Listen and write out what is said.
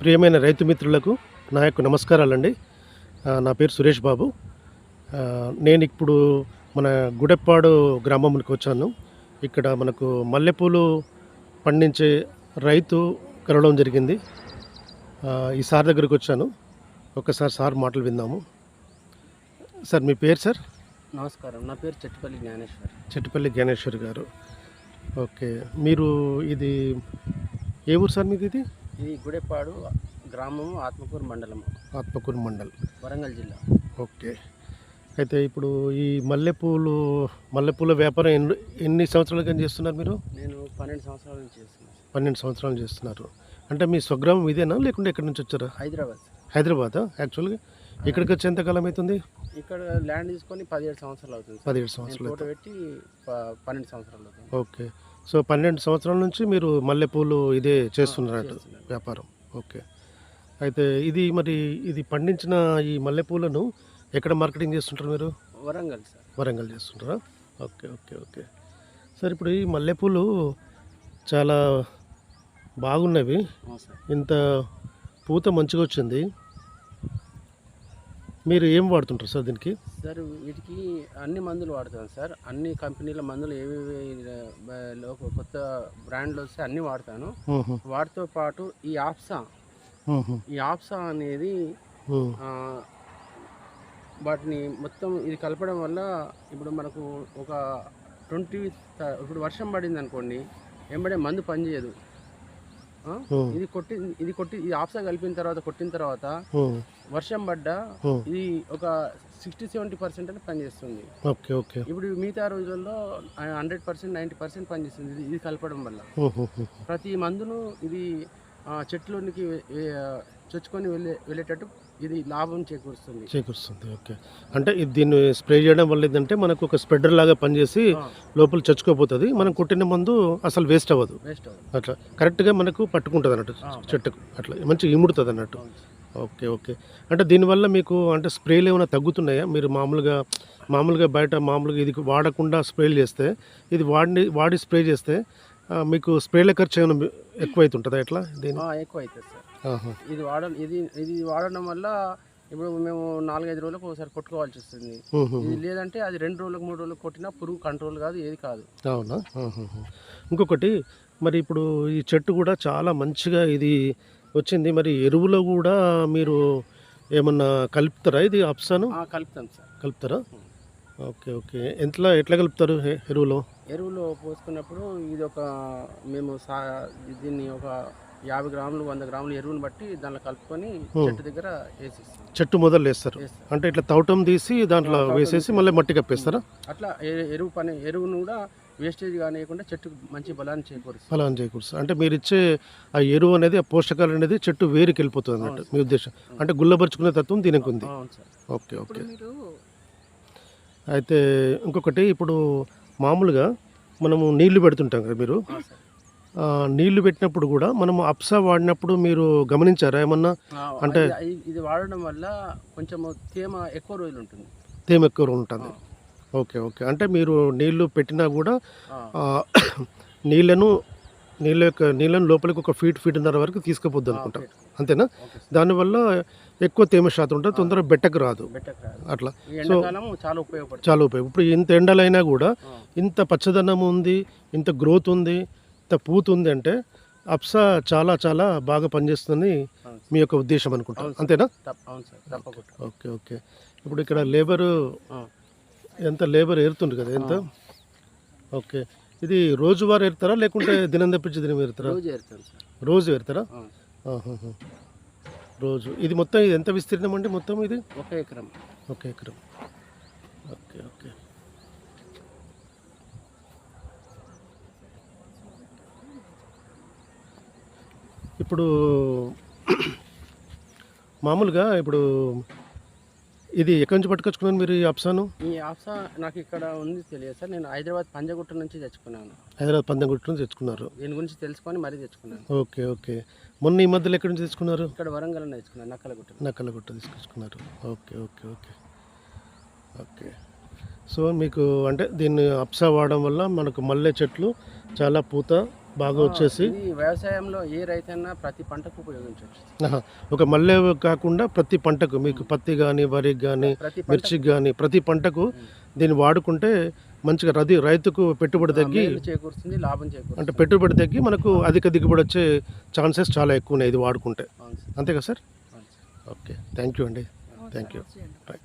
ప్రియమైన రైతు మిత్రులకు నా యొక్క నమస్కారాలండి. నా పేరు సురేష్ బాబు. నేను ఇప్పుడు మన గుడెప్పాడు గ్రామంకి వచ్చాను. ఇక్కడ మనకు మల్లెపూలు పండించే రైతు కలవడం జరిగింది. ఈ సార్ దగ్గరికి వచ్చాను. ఒకసారి సార్ మాటలు విందాము. సార్ మీ పేరు సార్? నమస్కారం. నా పేరు చెట్టుపల్లి జ్ఞానేశ్వర్. చెట్టుపల్లి జ్ఞానేశ్వర్ గారు. ఓకే. మీరు ఇది ఏ ఊరు సార్ మీది ఇది? ఇది గుడెపాడు గ్రామము ఆత్మకూరు మండలము. ఆత్మకూరు మండల్. వరంగల్ జిల్లా. ఓకే. అయితే ఇప్పుడు ఈ మల్లెపూలు మల్లెపూల వ్యాపారం ఎన్ని ఎన్ని సంవత్సరాలుగా చేస్తున్నారు మీరు? నేను పన్నెండు సంవత్సరాల నుంచి చేస్తున్నాను. పన్నెండు సంవత్సరాలు చేస్తున్నారు. అంటే మీ స్వగ్రామం ఇదేనా? లేకుంటే ఎక్కడి నుంచి వచ్చారా? హైదరాబాద్ హైదరాబాద్? యాక్చువల్గా ఇక్కడికి వచ్చి ఎంతకాలం అవుతుంది? ఇక్కడ ల్యాండ్ తీసుకొని పదిహేడు సంవత్సరాలు అవుతుంది. పదిహేడు సంవత్సరాలు పెట్టి పన్నెండు సంవత్సరాలు అవుతుంది. ఓకే. సో పన్నెండు సంవత్సరాల నుంచి మీరు మల్లెపూలు ఇదే చేస్తున్నాను. వ్యాపారం. ఓకే. అయితే ఇది మరి ఇది పండించిన ఈ మల్లెపూలను ఎక్కడ మార్కెటింగ్ చేస్తుంటారు మీరు? వరంగల్ సార్. వరంగల్ చేస్తుంటారా? Okay okay okay. సార్ ఇప్పుడు ఈ మల్లెపూలు చాలా బాగున్నవి. ఇంత పూత మంచిగా వచ్చింది. మీరు ఏం వాడుతుంటారు సార్ దీనికి సార్ వీటికి అన్ని మందులు వాడతాను సార్ అన్ని కంపెనీల మందులు ఏవేవి కొత్త బ్రాండ్లు వస్తే అన్ని వాడతాను. వాటితో పాటు ఈ ఆప్సా. ఈ ఆప్సా అనేది వాటిని మొత్తం ఇది కలపడం వల్ల ఇప్పుడు మనకు ఒక ట్వంటీ ఇప్పుడు వర్షం పడింది అనుకోండి వెంబడే మందు పనిచేయదు. ఇది కొట్టి ఇది కొట్టి ఇది ఆప్సా కలిపిన తర్వాత కొట్టిన తర్వాత. వర్షం పడ్డా. ఇది ఒక సిక్స్టీ సెవెంటీ పర్సెంట్ అని పనిచేస్తుంది ఓకే ఓకే ఇప్పుడు మిగతా రోజుల్లో హండ్రెడ్ పర్సెంట్ నైంటీ పర్సెంట్ పనిచేస్తుంది ఇది కలపడం వల్ల. ప్రతి మందును ఇది చెట్లోనికి చొచ్చుకొని వెళ్ళే వెళ్ళేటట్టు ఇది లాభం చేకూరుస్తుంది. చేకూరుస్తుంది ఓకే. అంటే ఇది దీన్ని స్ప్రే చేయడం వల్ల ఏంటంటే మనకు ఒక స్ప్రెడర్ లాగా పనిచేసి లోపల చచ్చుకోపోతుంది. మనం కొట్టిన మందు అసలు వేస్ట్ అవ్వదు. వేస్ట్ అవుతుంది అట్లా. కరెక్ట్గా మనకు పట్టుకుంటుంది అన్నట్టు. చెట్టుకు. అట్లా. మంచిగా ఇముడుతుంది అన్నట్టు. Okay okay. అంటే దీనివల్ల మీకు అంటే స్ప్రేలు ఏమైనా తగ్గుతున్నాయా? మీరు మామూలుగా మామూలుగా బయట మామూలుగా ఇది వాడకుండా స్ప్రేలు చేస్తే ఇది వాడి వాడి స్ప్రే చేస్తే మీకు స్ప్రేల ఖర్చు ఏమైనా ఎక్కువ అవుతుంటుందా ఎట్లా దీని? ఎక్కువ అవుతుంది సార్. ఇది వాడ ఇది ఇది వాడడం వల్ల ఇప్పుడు మేము నాలుగైదు రోజులకు ఒకసారి కొట్టుకోవాల్సి వస్తుంది. ఇది లేదంటే అది రెండు రోజులకు మూడు రోజులకు కొట్టినా పురుగు కంట్రోల్ కాదు ఏది కాదు. అవునా. ఇంకొకటి మరి ఇప్పుడు ఈ చెట్టు కూడా చాలా మంచిగా ఇది వచ్చింది. మరి ఎరువులో కూడా మీరు ఏమన్నా కలుపుతారా? ఇది అప్సాను ఆ, కలుపుతాం సార్. కలుపుతారా? Okay okay. ఎంతలా ఎట్లా కలుపుతారు ఎరువులో? ఎరువులు పోసుకున్నప్పుడు ఇది ఒక మేము సా దీన్ని ఒక యాభై గ్రాములు వంద గ్రాములు ఎరువుని బట్టి దాంట్లో కలుపుకొని చెట్టు దగ్గర వేసేస్తాం. చెట్టు మొదలు వేస్తారు. వేస్తాం అంటే ఇట్లా తవటం తీసి దాంట్లో వేసేసి. మళ్ళీ మట్టి కప్పేస్తారా? అట్లా ఎరువు పని ఎరువును కూడా వేస్టేజ్ కానియకుండా చెట్టుకు మంచి బలాన్ని చేకూరుస్తుంది. అని చేయకూడదు అంటే మీరు ఇచ్చే ఆ ఎరువు అనేది ఆ పోషకాలు అనేది చెట్టు వేరుకి వెళ్ళిపోతుంది అన్నట్టు మీ ఉద్దేశం. అంటే గుల్లబరుచుకునే తత్వం దీనికి ఉంది. Okay okay. అయితే ఇంకొకటి ఇప్పుడు మామూలుగా మనము నీళ్ళు పెడుతుంటాం కదా మీరు? నీళ్ళు పెట్టినప్పుడు కూడా మనము అప్సా వాడినప్పుడు మీరు గమనించారా? ఏమన్నా? అంటే- ఇది- వాడడం వల్ల కొంచెం తేమ ఎక్కువ రోజులు ఉంటుంది. తేమ ఎక్కువ ఉంటుంది. Okay okay. అంటే మీరు నీళ్ళు పెట్టినా కూడా నీళ్ళను నీళ్ళ యొక్క నీళ్ళను లోపలికి ఒక ఫీట్ ఫీట్న్నర వరకు తీసుకుపోద్ది అనుకుంటా. అంతేనా. దానివల్ల ఎక్కువ తేమ శాతం ఉంటుంది తొందరగా బెట్టకు రాదు. అట్లా. ఎండాకాలం చాలా ఉపయోగపడుతుంది. చాలా ఉపయోగం. ఇప్పుడు ఇంత ఎండలైనా కూడా ఇంత పచ్చదనం ఉంది ఇంత గ్రోత్ ఉంది ఇంత పూత ఉంది అంటే అప్సా చాలా చాలా బాగా పనిచేస్తుందని మీ యొక్క ఉద్దేశం అనుకుంటా. అంతేనా? Okay okay. ఇప్పుడు ఇక్కడ లేబరు ఎంత లేబర్ ఏరుతుంది కదా ఎంత? ఓకే. ఇది రోజువారు ఏరుతారా లేకుంటే దినం తప్పించి దినం ఏరుతారా? రోజు ఏరుతాను సార్. రోజు ఆ, ఆహాహా. రోజు. ఇది మొత్తం ఇది ఎంత విస్తీర్ణం అండి మొత్తం ఇది? ఒక ఎకరం. ఒక ఎకరం. Okay okay. ఇప్పుడు మామూలుగా ఇప్పుడు ఇది ఎక్కడి నుంచి పట్టుకొచ్చుకున్నాను మీరు ఈ అప్సాను ఈ ఆప్సా నాకు ఇక్కడ ఉంది తెలియదు సార్. నేను హైదరాబాద్ పంజగుట్ట నుంచి తెచ్చుకున్నాను. హైదరాబాద్ పందెంగుట్టు నుంచి తెచ్చుకున్నారు. దీని గురించి తెలుసుకొని మరీ తెచ్చుకున్నాను. Okay okay. మొన్న ఈ మధ్యలో ఎక్కడి నుంచి తెచ్చుకున్నారు? ఇక్కడ వరంగల్ తెచ్చుకున్నాను Nakkalagutta Nakkalagutta తీసుకొచ్చుకున్నారు. Okay okay okay. Okay. So మీకు అంటే దీన్ని అప్సా వాడడం వల్ల మనకు మల్లె చెట్లు చాలా పూత బాగా వచ్చేసి వ్యవసాయంలో ఏ రైతైనా ప్రతి పంటకు ఉపయోగించవచ్చు. ఒక మల్లె కాకుండా ప్రతి పంటకు మీకు పత్తి కానీ వరికి కానీ మిర్చికి కానీ ప్రతి పంటకు దీన్ని వాడుకుంటే మంచిగా రది రైతుకు పెట్టుబడి తగ్గి చేకూరుస్తుంది లాభం చేకూరుస్తుంది. అంటే పెట్టుబడి తగ్గి మనకు అధిక దిగుబడి వచ్చే ఛాన్సెస్ చాలా ఎక్కువ ఉన్నాయి ఇది వాడుకుంటే. అంతే కదా సార్. ఓకే. థ్యాంక్ యూ అండి థ్యాంక్ యూ రైట్